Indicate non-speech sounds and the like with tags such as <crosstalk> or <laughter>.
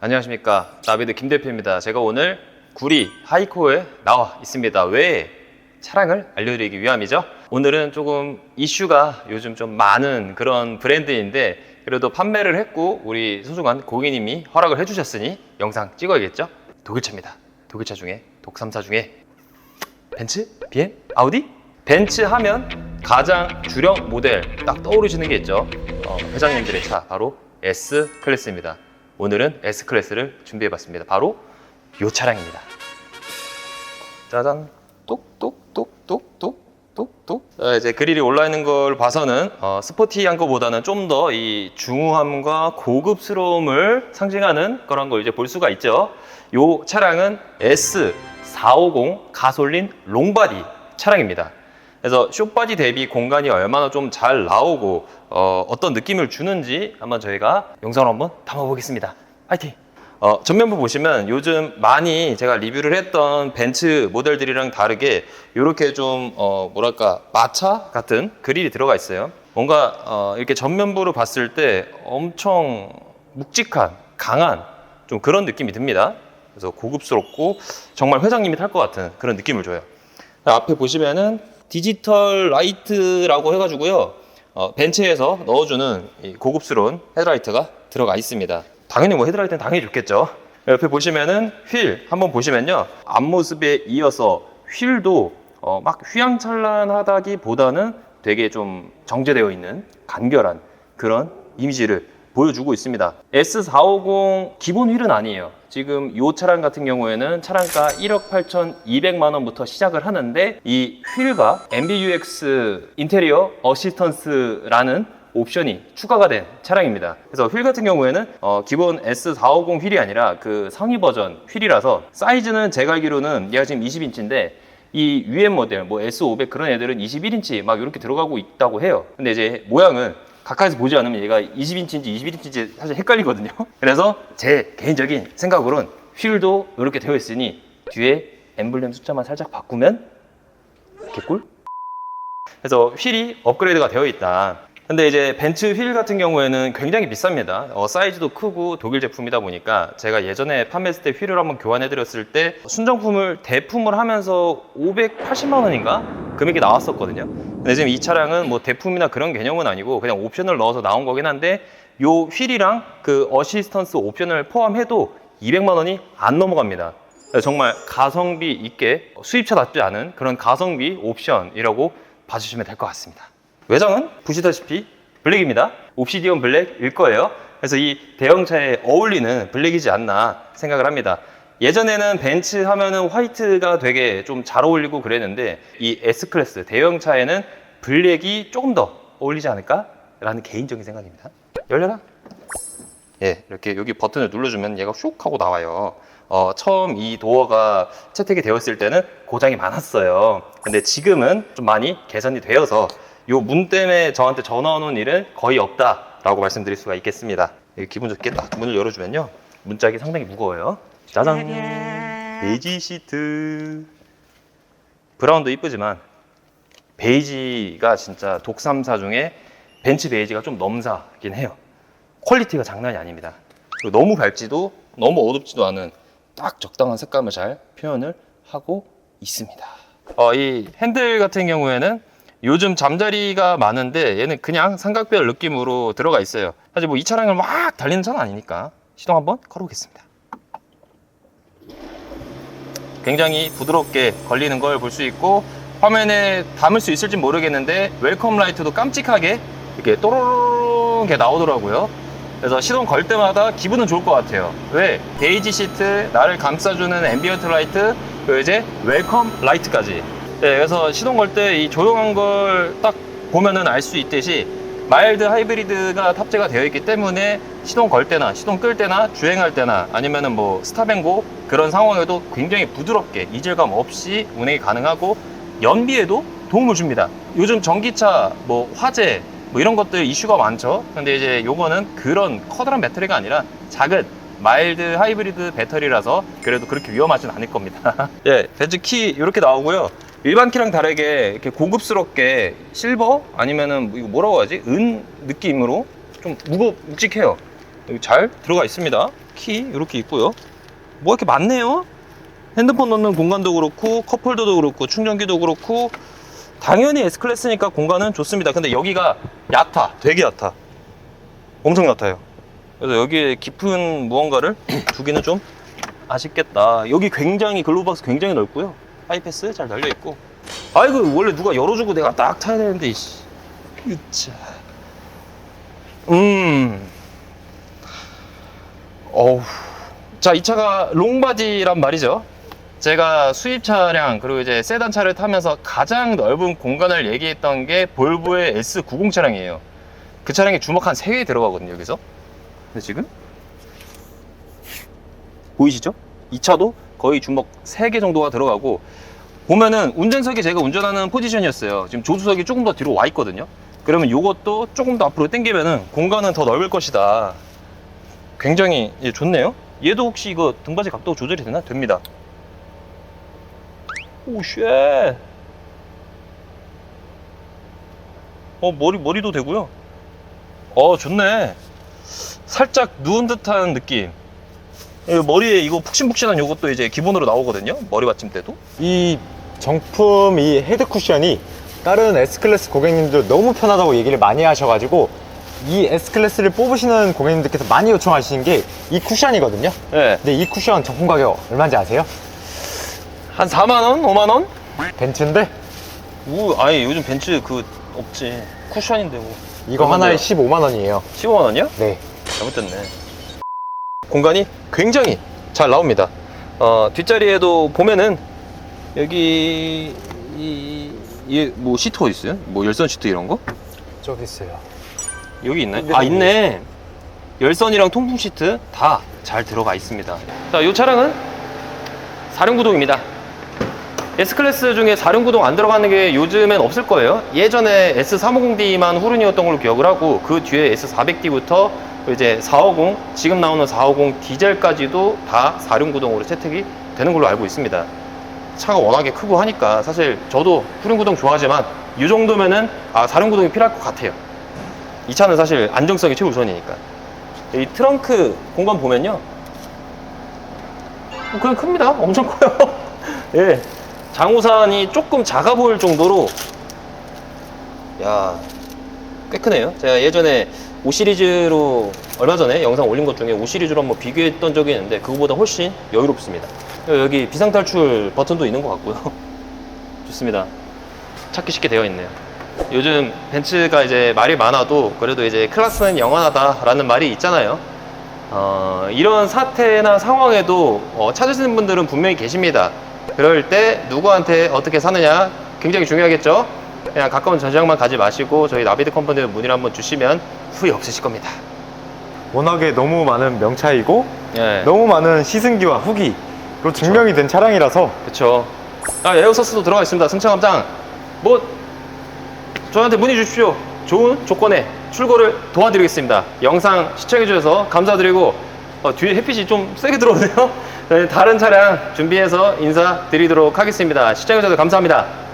안녕하십니까 나비드 김 대표입니다. 제가 오늘 구리 하이코에 나와 있습니다. 왜 차량을 알려드리기 위함이죠? 오늘은 조금 이슈가 요즘 좀 많은 그런 브랜드인데 그래도 판매를 했고 우리 소중한 고객님이 허락을 해주셨으니 영상 찍어야겠죠? 독일차입니다. 독일차 중에 독삼사 중에 벤츠, BM, 아우디? 벤츠 하면 가장 주력 모델 딱 떠오르시는 게 있죠. 어, 회장님들의 차 바로 S 클래스입니다. 오늘은 S 클래스를 준비해봤습니다. 바로 이 차량입니다. 짜잔, 똑똑똑똑똑똑똑. 어, 이제 그릴이 올라 있는 걸 봐서는 어, 스포티한 것보다는 좀 더 이 중후함과 고급스러움을 상징하는 그런 걸 이제 볼 수가 있죠. 이 차량은 S450 가솔린 롱바디 차량입니다. 그래서 쇼바디 대비 공간이 얼마나 좀 잘 나오고 어, 떤 느낌을 주는지 한번 저희가 영상을 한번 담아보겠습니다. 파이팅! 어, 전면부 보시면 요즘 많이 제가 리뷰를 했던 벤츠 모델들이랑 다르게 이렇게 좀 어, 뭐랄까 마차 같은 그릴이 들어가 있어요. 뭔가 어, 이렇게 전면부로 봤을 때 엄청 묵직한 강한 좀 그런 느낌이 듭니다. 그래서 고급스럽고 정말 회장님이 탈 것 같은 그런 느낌을 줘요. 앞에 보시면은 디지털 라이트라고 해가지고요. 어, 벤츠에서 넣어주는 이 고급스러운 헤드라이트가 들어가 있습니다. 당연히 뭐 헤드라이트는 당연히 좋겠죠. 옆에 보시면은 휠 한번 보시면요. 앞모습에 이어서 휠도 어, 막 휘황찬란하다기보다는 되게 좀 정제되어 있는 간결한 그런 이미지를 보여주고 있습니다. S450 기본 휠은 아니에요. 지금 이 차량 같은 경우에는 차량가 1억 8,200만 원부터 시작을 하는데 이 휠과 MBUX 인테리어 어시스턴스라는 옵션이 추가가 된 차량입니다. 그래서 휠 같은 경우에는 어, 기본 S450 휠이 아니라 그 상위 버전 휠이라서 사이즈는 제가 알기로는 얘가 지금 20인치인데 이 UM 모델 뭐 S500 그런 애들은 21인치 막 이렇게 들어가고 있다고 해요. 근데 이제 모양은 가까이서 보지 않으면 얘가 20인치인지 21인치인지 사실 헷갈리거든요. <laughs> 그래서 제 개인적인 생각으로는 휠도 이렇게 되어 있으니 뒤에 엠블렘 숫자만 살짝 바꾸면 개꿀? 그래서 휠이 업그레이드가 되어 있다. 근데 이제 벤츠 휠 같은 경우에는 굉장히 비쌉니다. 어, 사이즈도 크고 독일 제품이다 보니까 제가 예전에 판매했을 때 휠을 한번 교환해 드렸을 때 순정품을 대품을 하면서 580만 원인가 금액이 나왔었거든요. 근데 지금 이 차량은 뭐 대품이나 그런 개념은 아니고 그냥 옵션을 넣어서 나온 거긴 한데 요 휠이랑 그 어시스턴스 옵션을 포함해도 200만 원이 안 넘어갑니다. 정말 가성비 있게 수입차답지 않은 그런 가성비 옵션이라고 봐주시면 될 것 같습니다. 외장은 보시다시피 블랙입니다. 옵시디언 블랙일 거예요. 그래서 이 대형차에 어울리는 블랙이지 않나 생각을 합니다. 예전에는 벤츠 하면은 화이트가 되게 좀 잘 어울리고 그랬는데 이 S클래스 대형 차에는 블랙이 조금 더 어울리지 않을까라는 개인적인 생각입니다. 열려라. 예, 이렇게 여기 버튼을 눌러주면 얘가 슉 하고 나와요. 어, 처음 이 도어가 채택이 되었을 때는 고장이 많았어요. 근데 지금은 좀 많이 개선이 되어서 요문 때문에 저한테 전화 오는 일은 거의 없다라고 말씀드릴 수가 있겠습니다. 예, 기분 좋게 딱 문을 열어주면요. 문짝이 상당히 무거워요. 짜잔! 베이지 시트. 브라운도 이쁘지만 베이지가 진짜 독삼사 중에 벤츠 베이지가 좀 넘사긴 해요. 퀄리티가 장난이 아닙니다. 그리고 너무 밝지도 너무 어둡지도 않은 딱 적당한 색감을 잘 표현을 하고 있습니다. 어, 이 핸들 같은 경우에는 요즘 잠자리가 많은데 얘는 그냥 삼각별 느낌으로 들어가 있어요. 사실 뭐 이 차량을 막 달리는 차는 아니니까 시동 한번 걸어보겠습니다. 굉장히 부드럽게 걸리는 걸 볼 수 있고 화면에 담을 수 있을지 모르겠는데 웰컴 라이트도 깜찍하게 이렇게 이렇게 나오더라고요. 그래서 시동 걸 때마다 기분은 좋을 것 같아요. 왜? 베이지 시트, 나를 감싸주는 앰비언트 라이트, 그리고 이제 웰컴 라이트까지. 네, 그래서 시동 걸 때 이 조용한 걸 딱 보면은 알 수 있듯이 마일드 하이브리드가 탑재가 되어 있기 때문에 시동 걸 때나 시동 끌 때나 주행할 때나 아니면은 뭐 스탑앤고 그런 상황에도 굉장히 부드럽게 이질감 없이 운행이 가능하고 연비에도 도움을 줍니다. 요즘 전기차 뭐 화재 뭐 이런 것들 이슈가 많죠. 근데 이제 요거는 그런 커다란 배터리가 아니라 작은 마일드 하이브리드 배터리라서 그래도 그렇게 위험하진 않을 겁니다. <laughs> 예, 벤츠 키 이렇게 나오고요. 일반 키랑 다르게 이렇게 고급스럽게 실버 아니면은 이거 뭐라고 하지? 은 느낌으로 좀 무겁 묵직해요. 여기 잘 들어가 있습니다. 키 이렇게 있고요. 뭐 이렇게 많네요. 핸드폰 넣는 공간도 그렇고 컵홀더도 그렇고 충전기도 그렇고 당연히 S 클래스니까 공간은 좋습니다. 근데 여기가 얕아, 되게 얕아, 엄청 얕아요. 그래서 여기에 깊은 무언가를 <clears throat> 두기는 좀 아쉽겠다. 여기 굉장히 글로박스 굉장히 넓고요. 하이패스 잘 달려 있고. 아이고 원래 누가 열어주고 내가 딱 타야 되는데 이씨. 으짜. 음. 어우. 자, 이 차가 롱바디란 말이죠. 제가 수입 차량 그리고 이제 세단 차를 타면서 가장 넓은 공간을 얘기했던 게 볼보의 S90 차량이에요. 그 차량에 주먹 한 3개 들어가거든요, 여기서. 근데 지금 보이시죠? 이 차도 거의 주먹 3개 정도가 들어가고 보면은 운전석이 제가 운전하는 포지션이었어요. 지금 조수석이 조금 더 뒤로 와 있거든요. 그러면 이것도 조금 더 앞으로 당기면은 공간은 더 넓을 것이다. 굉장히 예, 좋네요. 얘도 혹시 이거 등받이 각도 조절이 되나? 됩니다. 오, 쉣. 어, 머리, 머리도 되고요. 어, 좋네. 살짝 누운 듯한 느낌. 이 머리에 이거 푹신푹신한 요것도 이제 기본으로 나오거든요. 머리 받침대도. 이 정품 이 헤드 쿠션이 다른 S클래스 고객님들 너무 편하다고 얘기를 많이 하셔가지고 이 S클래스를 뽑으시는 고객님들께서 많이 요청하시는 게 이 쿠션이거든요. 네. 근데 이 쿠션 정품 가격 얼마인지 아세요? 한 4만 원? 5만 원? 벤츠인데 우, 아니, 요즘 벤츠 그, 없지. 쿠션인데 뭐. 이거 하나에 15만 원이에요. 15만 원이야? 네. 잘못됐네. 공간이 굉장히 잘 나옵니다. 어, 뒷자리에도 보면은 여기 이, 이, 뭐 시트 있어요? 뭐 열선 시트 이런 거? 저기 있어요. 여기 있나요? 아 있네. 열선이랑 통풍 시트 다 잘 들어가 있습니다. 자, 이 차량은 사륜구동입니다. S클래스 중에 사륜구동 안 들어가는 게 요즘엔 없을 거예요. 예전에 S350D만 후륜이었던 걸로 기억을 하고 그 뒤에 S400D부터 이제 450, 지금 나오는 450 디젤까지도 다 사륜구동으로 채택이 되는 걸로 알고 있습니다. 차가 워낙에 크고 하니까 사실 저도 후륜구동 좋아하지만 이 정도면은 아 사륜구동이 필요할 것 같아요. 이 차는 사실 안정성이 최우선이니까. 이 트렁크 공간 보면요. 어, 그냥 큽니다. 엄청 커요. <laughs> 예. 장우산이 조금 작아 보일 정도로 야, 꽤 크네요. 제가 예전에 5 시리즈로 얼마 전에 영상 올린 것 중에 5 시리즈로 한번 비교했던 적이 있는데 그거보다 훨씬 여유롭습니다. 여기 비상탈출 버튼도 있는 것 같고요. <laughs> 좋습니다. 찾기 쉽게 되어 있네요. 요즘 벤츠가 이제 말이 많아도 그래도 이제 클래스는 영원하다라는 말이 있잖아요. 어, 이런 사태나 상황에도 어, 찾으시는 분들은 분명히 계십니다. 그럴 때 누구한테 어떻게 사느냐 굉장히 중요하겠죠. 그냥 가까운 전시장만 가지 마시고 저희 나비드 컴퍼니에 문의를 한번 주시면 후회 없으실 겁니다. 워낙에 너무 많은 명차이고 예, 너무 많은 시승기와 후기 그리고 증명이 된 차량이라서 그렇죠. 아, 에어서스도 들어가 있습니다. 승차감장. 뭐 저한테 문의 주십시오. 좋은 조건에 출고를 도와드리겠습니다. 영상 시청해 주셔서 감사드리고 어, 뒤에 햇빛이 좀 세게 들어오네요. <laughs> 네, 다른 차량 준비해서 인사드리도록 하겠습니다. 시청해 주셔서 감사합니다.